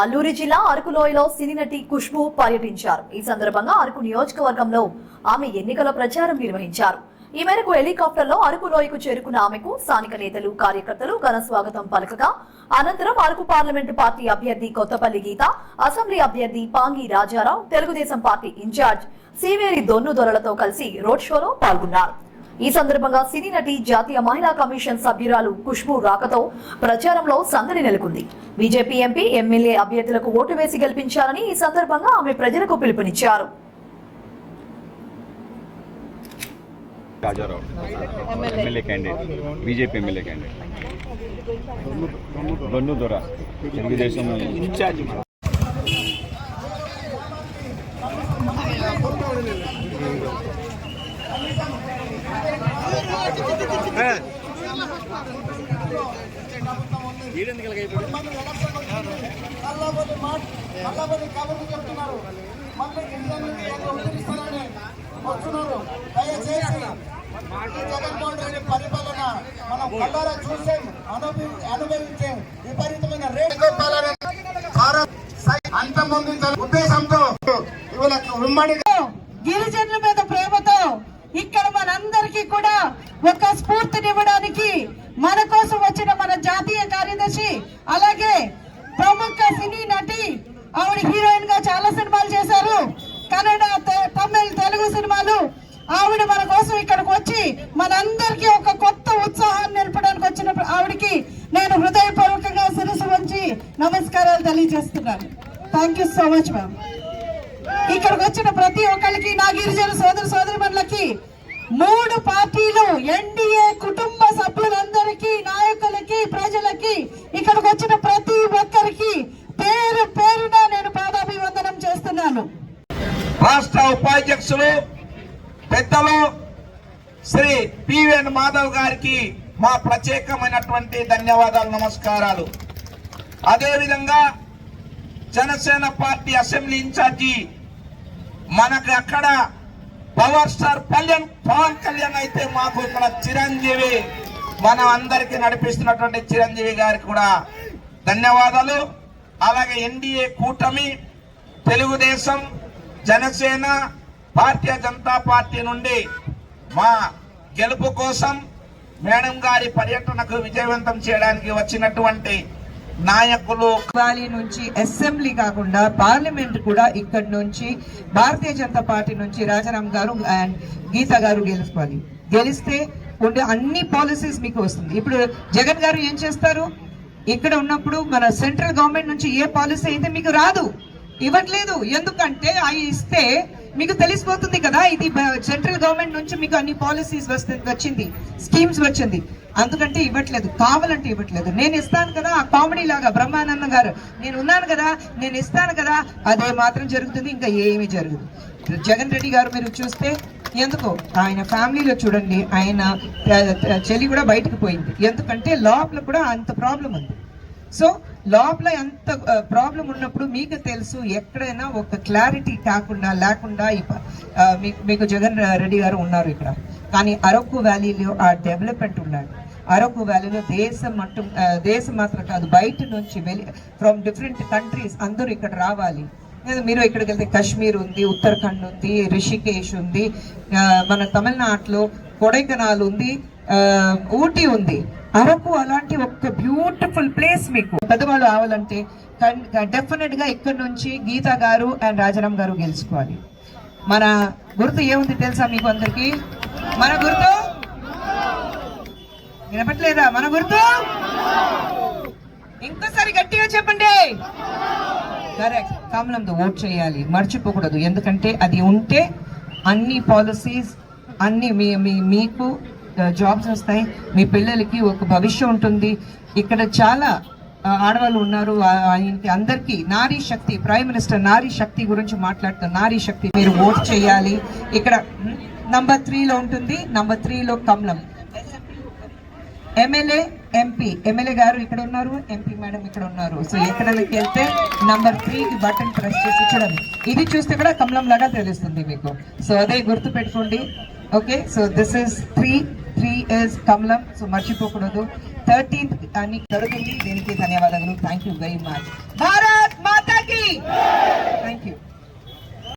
అల్లూరి జిల్లా అరకులోయలో సినీ నటి ఖుష్బు పర్యటించారు. ఈ సందర్భంగా అరకు నియోజకవర్గంలో ఆమె ఎన్నికల ప్రచారం నిర్వహించారు. ఈ మేరకు హెలికాప్టర్లో అరకు లోయకు చేరుకున్న ఆమెకు స్థానిక నేతలు కార్యకర్తలు ఘన స్వాగతం పలకగా అనంతరం అరకు పార్లమెంటు పార్టీ అభ్యర్థి కొత్తపల్లి గీత అసెంబ్లీ అభ్యర్థి పాంగి రాజారావు తెలుగుదేశం పార్టీ ఇన్ఛార్జ్ సివేరి దొన్ను దొరలతో కలిసి రోడ్ షోలో పాల్గొన్నారు. ఈ సందర్భంగా సినీ నటి జాతీయ మహిళా కమిషన్ సభ్యురాలు ఖుష్బు రాకతో ప్రచారంలో సందడి నెలకొంది. బీజేపీ ఎంపీ ఎమ్మెల్యే అభ్యర్థులకు ఓటు వేసి గెలిపించాలని ఈ సందర్భంగా ఆమె ప్రజలకు పిలుపునిచ్చారు. MLA candidate BJP MLA candidate Donnu Dora Telugu Desam incharge మళ్ళీ మాట మళ్ళీ కబుర్లు చెప్తున్నారు మళ్ళీ ఉద్ధరిస్తారని వస్తున్నారు దయచేసి ఈ జగన్మోహన్ రెడ్డి పరిపాలన మనం కళ్ళారా చూసాం అనుభవించాం విపరీతమైన సై- ఉద్దేశంతో ఇవాళ ఉమ్మడి గిరిజనుల మీద ప్రేమతో ఇక్కడ మనందరికీ కూడా ఒక స్ఫూర్తినివ్వడానికి మన కోసం వచ్చిన మన జాతీయ కార్యదర్శి అలాగే ప్రముఖ సినీ నటి ఆవిడ హీరోయిన్గా చాలా సినిమాలు చేశారు. కన్నడ తమిళ తమిళ్ తెలుగు సినిమాలు ఆవిడ మన కోసం ఇక్కడికి వచ్చి మనందరికీ ఒక కొత్త ఉత్సాహాన్ని నిలపడానికి వచ్చిన ఆవిడకి నేను హృదయపూర్వకంగా శిరసు వంచి నమస్కారాలు తెలియజేస్తున్నాను. Thank you so much ma'am ఇక్కడికి వచ్చిన ప్రతి ఒక్కరికి నా గిరిజన సోదరి సోదరిమణులకి మూడు పార్టీలు ఎన్డీఏ కుటుంబ సభ్యులందరికీ నాయకులకి ప్రజలకి ఇక్కడికి వచ్చిన ప్రతి ఒక్కరికి పేరు పేరున నేను పాదాభివందనం చేస్తున్నాను. రాష్ట్ర ఉపాధ్యక్షులు పెద్దలు శ్రీ పివిఎన్ మాధవ్ గారికి మా ప్రత్యేకమైనటువంటి ధన్యవాదాలు నమస్కారాలు. అదేవిధంగా జనసేన పార్టీ అసెంబ్లీ ఇన్ఛార్జి మనకు అక్కడ పవర్ స్టార్ కళ్యాణ్ పవన్ కళ్యాణ్ అయితే మాకు ఇక్కడ చిరంజీవి మనం అందరికీ నడిపిస్తున్నటువంటి చిరంజీవి గారికి కూడా ధన్యవాదాలు. అలాగే ఎన్డీఏ కూటమి తెలుగుదేశం జనసేన భారతీయ జనతా పార్టీ నుండి మా గెలుపు కోసం మేడం గారి పర్యటనకు విజయవంతం చేయడానికి వచ్చినటువంటి నాయకులు వ్యాలీ నుంచి అసెంబ్లీ కాకుండా పార్లమెంట్ కూడా ఇక్కడ నుంచి భారతీయ జనతా పార్టీ నుంచి రాజారాం గారు అండ్ గీత గారు గెలుచుకోవాలి. గెలిస్తే ఉండే అన్ని పాలసీస్ మీకు వస్తుంది. ఇప్పుడు జగన్ గారు ఏం చేస్తారు? ఇక్కడ ఉన్నప్పుడు మన సెంట్రల్ గవర్నమెంట్ నుంచి ఏ పాలసీ అయితే మీకు రాదు. ఇవ్వట్లేదు. ఎందుకంటే అవి ఇస్తే మీకు తెలిసిపోతుంది కదా ఇది సెంట్రల్ గవర్నమెంట్ నుంచి మీకు అన్ని పాలసీస్ వస్తుంది వచ్చింది స్కీమ్స్ వచ్చింది. అందుకంటే ఇవ్వట్లేదు కావాలంటే ఇవ్వట్లేదు. నేను ఇస్తాను కదా ఆ కామెడీ లాగా బ్రహ్మానందం గారు నేను ఉన్నాను కదా నేను ఇస్తాను కదా అదే మాత్రం జరుగుతుంది ఇంకా ఏమీ జరగదు. జగన్ రెడ్డి గారు మీరు చూస్తే ఎందుకో ఆయన ఫ్యామిలీలో చూడండి ఆయన చెల్లి కూడా బయటకు పోయింది. ఎందుకంటే లోపల కూడా అంత ప్రాబ్లం ఉంది. సో లోపల ఎంత ప్రాబ్లం ఉన్నప్పుడు మీకు తెలుసు ఎక్కడైనా ఒక క్లారిటీ కాకుండా లేకుండా మీకు జగన్ రెడ్డి గారు ఉన్నారు ఇక్కడ. కానీ అరకు వ్యాలీలో ఆ డెవలప్మెంట్ ఉన్నాడు అరకు వ్యాలీలో దేశం మట్టు దేశం మాత్రం కాదు బయట నుంచి వెళ్ళి ఫ్రమ్ డిఫరెంట్ కంట్రీస్ అందరూ ఇక్కడ రావాలి. మీరు ఇక్కడికి వెళ్తే కాశ్మీర్ ఉంది ఉత్తరాఖండ్ ఉంది రిషికేష్ ఉంది మన తమిళనాడులో కొడైకెనాల్ ఉంది ఊటీ ఉంది. అరకు అలాంటి ఒక బ్యూటిఫుల్ ప్లేస్ మీకు. పెద్దవాళ్ళు రావాలంటే డెఫినెట్గా ఇక్కడ నుంచి గీత గారు అండ్ రాజారాం గారు గెలుచుకోవాలి. మన గుర్తు ఏముంది తెలుసా మీకు అందరికి? మన గుర్తు? వినపట్లేదా? మన గుర్తు? ఇంకోసారి గట్టిగా చెప్పండి. కరెక్ట్ కమలంతో ఓట్ చేయాలి. మర్చిపోకూడదు. ఎందుకంటే అది ఉంటే అన్ని పాలసీస్ అన్ని మీ మీ- మీకు జాబ్స్ వస్తాయి. మీ పిల్లలకి ఒక భవిష్యం ఉంటుంది. ఇక్కడ చాలా ఆడవాళ్ళు ఉన్నారు. ఆయనకి అందరికీ నారీ శక్తి ప్రైమ్ మినిస్టర్ నారీ శక్తి గురించి మాట్లాడుతున్న నారీ శక్తి మీరు ఓట్ చేయాలి. ఇక్కడ నంబర్ త్రీలో ఉంటుంది. నంబర్ త్రీలో కమలం. MLA MP. ఎమ్మెల్యే గారు ఇక్కడ ఉన్నారు. ఎంపీ మేడం ఇక్కడ ఉన్నారు. సో ఎక్కడికి వెళ్తే నంబర్ త్రీ బటన్ ప్రెస్ చేసి చూడండి. ఇది చూస్తే కూడా కమలం లాగా తెలుస్తుంది మీకు. సో అదే గుర్తు పెట్టుకోండి okay? So this is three three years కమలం. సో మర్చిపోకూడదు. థర్టీన్త్ అని జరుగుతుంది. దీనికి ధన్యవాదాలు thank you very much Bharat మాతాకి. Thank you